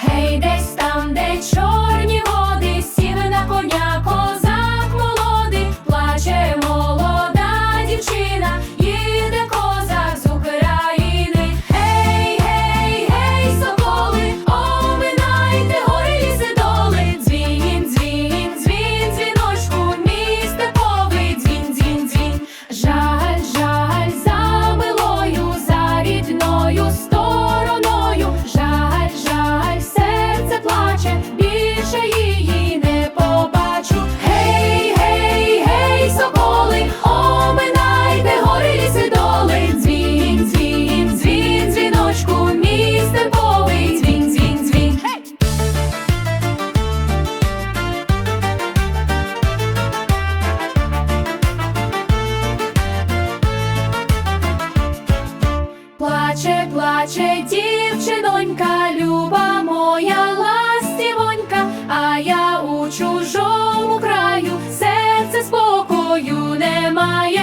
Hey, they stand, they chose. плаче, плаче дівчинонька, люба моя ластівонька, а я у чужому краю серце спокою немає.